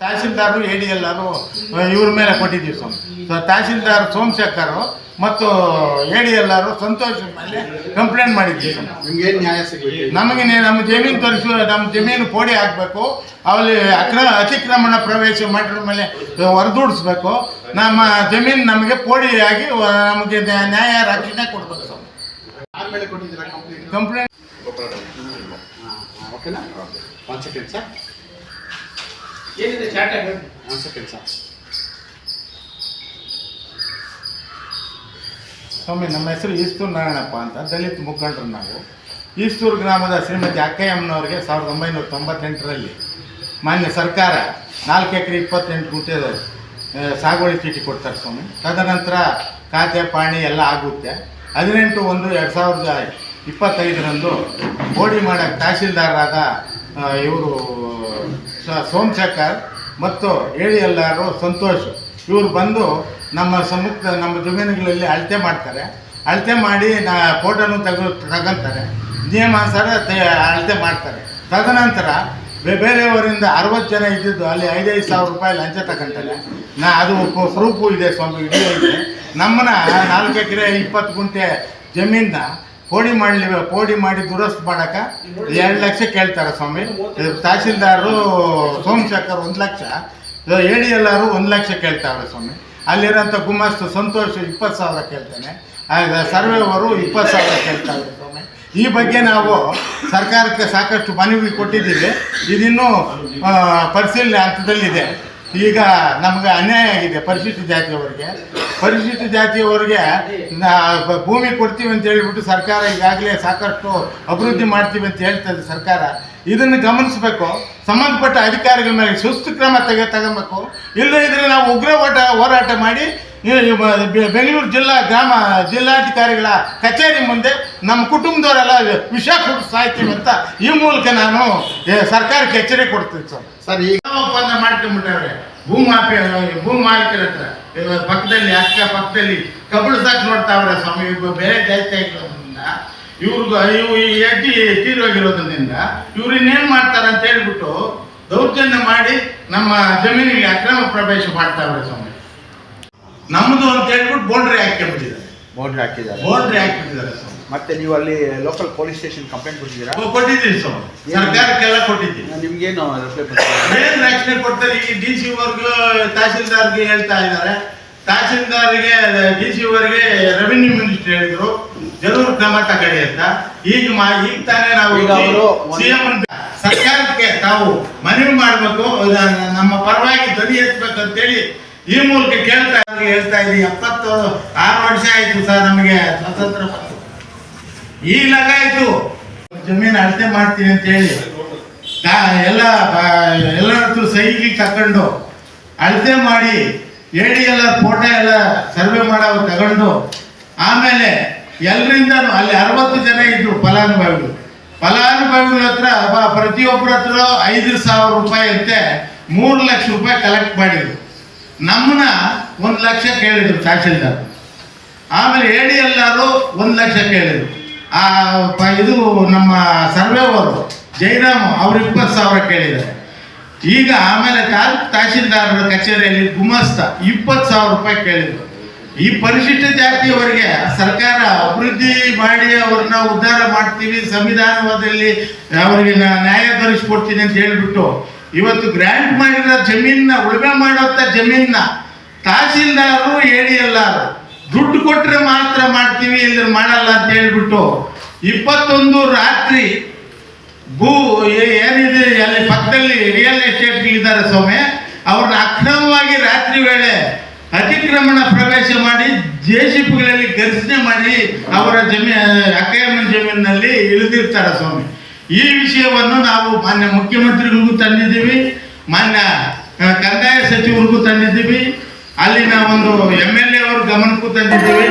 ತಹಸೀಲ್ದಾರರು A D ಎಲ್ಲರು ಇವ್ರ ಮೇಲೆ ಕೊಟ್ಟಿದ್ದೀವಿ ಸ್ವಾಮಿ. ಸೊ ತಹಸೀಲ್ದಾರ್ ಸೋಮಶೇಖರ್ ಮತ್ತು ಎ ಡಿ ಎಲ್ಲರು ಸಂತೋಷ್ ಮೇಲೆ ಕಂಪ್ಲೇಂಟ್ ಮಾಡಿದ್ದೀವಿ ನಿಮ್ಗೇನು ನ್ಯಾಯ ಸಿಗಲಿ ನಮಗೆ ನಮ್ಮ ಜಮೀನು ತೋರಿಸು ನಮ್ಮ ಜಮೀನು ಪೋಡಿ ಹಾಕಬೇಕು ಅಲ್ಲಿ ಅಕ್ರ ಅತಿಕ್ರಮಣ ಪ್ರವೇಶ ಮಾಡಿದ್ರ ಮೇಲೆ ಹೊರದೂಡಿಸ್ಬೇಕು. ನಮ್ಮ ಜಮೀನು ನಮಗೆ ಪೋಡಿಯಾಗಿ ಆಗಿ ನಮಗೆ ನ್ಯಾ- ನ್ಯಾಯ ರಕ್ಷಣೆ ಕೊಡ್ಬೇಕು ಸ್ವಾಮಿ. ಆಮೇಲೆ ಕಂಪ್ಲೇಂಟ್ ಕಂಪ್ಲೇಂಟ್ ಓಕೆನಾ? ಒನ್ ಸೆಕೆಂಡ್ ಸರ್ ಏನಿದೆ ಚಾಟ ಹೇಳಿ. ಸ್ವಾಮಿ ನಮ್ಮ ಹೆಸರು ಈಸ್ತೂರು ನಾರಾಯಣಪ್ಪ ಅಂತ ದಲಿತ್ ಮುಖಂಡರು ನಾವು. ಈಸ್ತೂರು ಗ್ರಾಮದ ಶ್ರೀಮತಿ ಅಕ್ಕಯ್ಯಮ್ಮನವರಿಗೆ ಸಾವಿರದ ಒಂಬೈನೂರ ತೊಂಬತ್ತೆಂಟರಲ್ಲಿ ಮಾನ್ಯ ಸರ್ಕಾರ ನಾಲ್ಕು ಎಕರೆ ಇಪ್ಪತ್ತೆಂಟು ಗುಂಟೆ ಸಾಗುವಳಿ ಚೀಟಿ ಕೊಡ್ತಾರೆ ಸ್ವಾಮಿ. ತದನಂತರ ಖಾತೆ ಪಾಣಿ ಎಲ್ಲ ಆಗುತ್ತೆ. ಹದಿನೆಂಟು ಒಂದು ಎರಡು ಸಾವಿರದ ಇಪ್ಪತ್ತೈದರಂದು ಬೋಡಿ ಮಾಡಕ್ಕೆ ತಹಸೀಲ್ದಾರರಾದ ಇವರು ಸೋಮಶೇಖರ್ ಮತ್ತು ಹೇಳಿ ಎಲ್ಲರೂ ಸಂತೋಷ್. ಇವರು ಬಂದು ನಮ್ಮ ಸಮುಕ್ತ ನಮ್ಮ ಜಮೀನುಗಳಲ್ಲಿ ಅಳತೆ ಮಾಡ್ತಾರೆ. ಅಳತೆ ಮಾಡಿ ನಾ ಫೋಟೋನು ತೆಗೆದು ತಗೊಂತಾರೆ. ನಿಯಮಾನುಸಾರ ಅಳತೆ ಮಾಡ್ತಾರೆ. ತದನಂತರ ಬೇರೆಯವರಿಂದ ಅರವತ್ತು ಜನ ಇದ್ದಿದ್ದು ಅಲ್ಲಿ ಐದೈದು ಸಾವಿರ ರೂಪಾಯಿ ಲಂಚ ತಗೊಂತಾರೆ ನಾ ಅದು ಪ್ರೂಫು ಇದೆ ಸ್ವಾಮಿ ಇದೆ. ನಮ್ಮನ್ನ ನಾಲ್ಕು ಎಕರೆ ಇಪ್ಪತ್ತು ಗುಂಟೆ ಜಮೀನ ಪೋಡಿ ಮಾಡಲಿ, ಪೋಡಿ ಮಾಡಿ ದುರಸ್ತು ಮಾಡಕ ಎರಡು ಲಕ್ಷ ಕೇಳ್ತಾರೆ ಸ್ವಾಮಿ. ತಹಸೀಲ್ದಾರರು ಸೋಮಶೇಖರ್ ಒಂದು ಲಕ್ಷ. ಎಡಿ ಎಲ್ಲರೂ ಒಂದು ಲಕ್ಷ ಕೇಳ್ತಾವ್ರೆ ಸ್ವಾಮಿ. ಅಲ್ಲಿರೋಂಥ ಗುಮಾಸ್ತು ಸಂತೋಷ್ ಇಪ್ಪತ್ತು ಸಾವಿರ ಕೇಳ್ತಾನೆ. ಸರ್ವೇವರು ಇಪ್ಪತ್ತು ಸಾವಿರ ಕೇಳ್ತಾವ್ರೆ ಸ್ವಾಮಿ. ಈ ಬಗ್ಗೆ ನಾವು ಸರ್ಕಾರಕ್ಕೆ ಸಾಕಷ್ಟು ಮನವಿ ಕೊಟ್ಟಿದ್ದೀವಿ. ಇದಿನ್ನೂ ಪರಿಶೀಲನೆ ಹಂತದಲ್ಲಿದೆ. ಈಗ ನಮ್ಗೆ ಅನ್ಯಾಯ ಆಗಿದೆ ಪರಿಶಿಷ್ಟ ಜಾತಿಯವರಿಗೆ. ಪರಿಶಿಷ್ಟ ಜಾತಿಯವರಿಗೆ ಭೂಮಿ ಕೊಡ್ತೀವಿ ಅಂತ ಹೇಳಿಬಿಟ್ಟು ಸರ್ಕಾರ ಈಗಾಗಲೇ ಸಾಕಷ್ಟು ಅಭಿವೃದ್ಧಿ ಮಾಡ್ತೀವಿ ಅಂತ ಹೇಳ್ತದೆ ಸರ್ಕಾರ. ಇದನ್ನು ಗಮನಿಸಬೇಕು. ಸಂಬಂಧಪಟ್ಟ ಅಧಿಕಾರಿಗಳ ಮೇಲೆ ಸುಸ್ತು ಕ್ರಮ ತೆಗೆ, ತಗೋಬೇಕು. ಇಲ್ಲದೇ ನಾವು ಉಗ್ರ ಹೋಟ, ಹೋರಾಟ ಮಾಡಿ ಬೆಂಗಳೂರು ಜಿಲ್ಲಾ ಗ್ರಾಮ ಜಿಲ್ಲಾಧಿಕಾರಿಗಳ ಕಚೇರಿ ಮುಂದೆ ನಮ್ಮ ಕುಟುಂಬದವರೆಲ್ಲ ವಿಷ ಕೊಟ್ಟು ಸಾಯ್ತೀವಿ ಅಂತ ಈ ಮೂಲಕ ನಾನು ಸರ್ಕಾರಕ್ಕೆ ಎಚ್ಚರಿಕೆ ಕೊಡ್ತೀನಿ ಸರ್. ಸರ್, ಈಗ ಒಪ್ಪಂದ ಮಾಡ್ಕೊಂಡ್ಬಿಟ್ಟವ್ರೆ. ಭೂಮಾಫಿ ಭೂ ಮಾಲೀಕರ ಹತ್ರ. ಪಕ್ಕದಲ್ಲಿ, ಅಕ್ಕ ಪಕ್ಕದಲ್ಲಿ ಕಬಳಿಸಕ್ ನೋಡ್ತಾವ್ರೆ ಸ್ವಾಮಿ ಬೇರೆ ಜಾಸ್ತಿ ಆಗಿರೋದ್ರಿಂದ ಇವ್ರಿಗೂ ಇವು ಈ ಅಡ್ಡಿ ತೀರೋಗಿರೋದ್ರಿಂದ ಇವ್ರು ಇನ್ನೇನ್ ಮಾಡ್ತಾರೆ ಅಂತ ಹೇಳ್ಬಿಟ್ಟು ದೌರ್ಜನ್ಯ ಮಾಡಿ ನಮ್ಮ ಜಮೀನಿಗೆ ಅಕ್ರಮ ಪ್ರವೇಶ ಮಾಡ್ತಾವ್ರೆ ಸ್ವಾಮಿ. ನಮ್ಮದು ಅಂತ ಹೇಳ್ಬಿಟ್ಟು ಬೋಲ್ಡ್ರಿ ಹಾಕ್ಕೊಂಡ್ಬಿಟ್ಟಿದ್ದಾರೆ. ಬೌಂಡ್ರಿ ಹಾಕಿದ್ದಾರೆ ಬೋಲ್ಡ್ರಿ ಹಾಕಿದ್ದಾರೆ ಮತ್ತೆ ನೀವು ಅಲ್ಲಿ ಲೋಕಲ್ ಪೊಲೀಸ್ ಸ್ಟೇಷನ್ ಕಂಪ್ಲೇಂಟ್ ಕೊಟ್ಟಿದ್ದೀರಾ? ಕೊಟ್ಟಿದ್ದೀನಿ ಸರ್ ಸರ್ಕಾರಕ್ಕೆಲ್ಲ ಕೊಟ್ಟಿದ್ದೀವಿ ನಿಮ್ಗೇನು ರಿಪ್ಲೈ ಏನು ರಕ್ಷಣೆ ಕೊಡ್ತಾರೆ ಈ ಡಿ ಸಿ ವರ್ಗು ತಹಸೀಲ್ದಾರ್ಗೆ ಹೇಳ್ತಾ ಇದ್ದಾರೆ. ತಹಸೀಲ್ದಾರ್ಗೆ ಡಿ ಸಿ ವರ್ಗೆ ರೆವಿನ್ಯೂ ಮಿನಿಸ್ಟರ್ ಹೇಳಿದ್ರು ಜರೂರು ಕ್ರಮ ತಗೊಳ್ಳಿ ಅಂತ. ಈಗ ಮಾ ಈಗ ತಾನೇ ನಾವು ಸಿಎಂ ಸರ್ಕಾರಕ್ಕೆ ತಾವು ಮನವಿ ಮಾಡಬೇಕು. ನಮ್ಮ ಪರವಾಗಿ ಧ್ವನಿ ಎತ್ತಬೇಕು ಅಂತೇಳಿ ಈ ಮೂಲಕ ಕೇಳ್ತಾ ಹೇಳ್ತಾ ಇದ್ದೀವಿ ಎಪ್ಪತ್ತು, ಆರು ವರ್ಷ ಆಯ್ತು ಸರ್ ನಮಗೆ ಸ್ವತಂತ್ರ. ಈ ಲಗಾಯ್ತು ಜಮೀನು ಅಳತೆ ಮಾಡ್ತೀನಿ ಅಂತ ಹೇಳಿ. ಎಲ್ಲ ಎಲ್ಲರತ್ರ ಸೈಗಿ ತಕೊಂಡು ಅಳತೆ ಮಾಡಿ ಹೇಳಿ ಎಲ್ಲ ಫೋಟೋ ಎಲ್ಲ ಸರ್ವೆ ಮಾಡೋ ತಗೊಂಡು, ಆಮೇಲೆ ಎಲ್ಲರಿಂದ ಅಲ್ಲಿ ಅರವತ್ತು ಜನ ಇದ್ರು ಫಲಾನುಭವಿಗಳು. ಫಲಾನುಭವಿಗಳ ಹತ್ರ ಪ್ರತಿಯೊಬ್ಬರ ಹತ್ರ ಐದು ಸಾವಿರ ರೂಪಾಯಿ ಅಂತೆ ಮೂರು ಲಕ್ಷ ರೂಪಾಯಿ ಕಲೆಕ್ಟ್ ಮಾಡಿದ್ರು. ನಮ್ಮನ್ನ ಒಂದು ಲಕ್ಷ ಕೇಳಿದರು ತಹಸೀಲ್ದಾರ್ ಆಮೇಲೆ ಎಡಿ ಎಲ್ಲರೂ ಒಂದು ಲಕ್ಷ ಕೇಳಿದರು. ಆ ಇದು ನಮ್ಮ ಸರ್ವೇವರು ಜೈರಾಮ್ ಅವ್ರು ಇಪ್ಪತ್ತು ಸಾವಿರ ಕೇಳಿದ್ದಾರೆ. ಈಗ ಆಮೇಲೆ ತಹಸೀಲ್ದಾರರ ಕಚೇರಿಯಲ್ಲಿ ಗುಮಾಸ್ತ ಇಪ್ಪತ್ತು ಸಾವಿರ ರೂಪಾಯಿ ಕೇಳಿದರು. ಈ ಪರಿಶಿಷ್ಟ ಜಾತಿಯವರಿಗೆ ಸರ್ಕಾರ ಅಭಿವೃದ್ಧಿ ಮಾಡಿ ಅವ್ರನ್ನ ಉದ್ಧಾರ ಮಾಡ್ತೀವಿ, ಸಂವಿಧಾನದಲ್ಲಿ ಅವರಿಗೆ ನ್ಯಾಯ ದೊರಕಿಸ್ಕೊಡ್ತೀನಿ ಅಂತ ಹೇಳ್ಬಿಟ್ಟು ಇವತ್ತು ಗ್ರ್ಯಾಂಟ್ ಮಾಡಿರೋ ಜಮೀನ ಉಳುಮೆ ಮಾಡುವಂಥ ಜಮೀನ ತಹಸೀಲ್ದಾರರು ಹೇಳಿ ಎಲ್ಲಾರು, ದುಡ್ಡು ಕೊಟ್ಟರೆ ಮಾತ್ರ ಮಾಡ್ತೀವಿ ಇಲ್ಲ ಮಾಡಲ್ಲ ಅಂತ ಹೇಳ್ಬಿಟ್ಟು ಇಪ್ಪತ್ತೊಂದು ರಾತ್ರಿ ಭೂ ಏನಿದೆ, ಅಲ್ಲಿ ಪಕ್ಕದಲ್ಲಿ ರಿಯಲ್ ಎಸ್ಟೇಟ್ಗಳಿದ್ದಾರೆ ಸ್ವಾಮಿ, ಅವ್ರನ್ನ ಅಕ್ರಮವಾಗಿ ರಾತ್ರಿ ವೇಳೆ ಅತಿಕ್ರಮಣ ಪ್ರವೇಶ ಮಾಡಿ ಜೆ ಸಿ ಪಿಗಳಲ್ಲಿ ಘರ್ಷಣೆ ಮಾಡಿ ಅವರ ಜಮೀ, ಅಕ್ರಮ ಜಮೀನಿನಲ್ಲಿ ಇಳಿದಿರ್ತಾರೆ ಸ್ವಾಮಿ. ಈ ವಿಷಯವನ್ನು ನಾವು ಮಾನ್ಯ ಮುಖ್ಯಮಂತ್ರಿಗಳಿಗೂ ತಂದಿದ್ದೀವಿ, ಮಾನ್ಯ ಕಂದಾಯ ಸಚಿವರಿಗೂ ತಂದಿದ್ದೀವಿ. ಅಲ್ಲಿನ ಒಂದು ಎಂ ಎಲ್ ಎ ಅವ್ರ ಗಮನಕ್ಕೂ ತಂದಿದ್ದೀವಿ.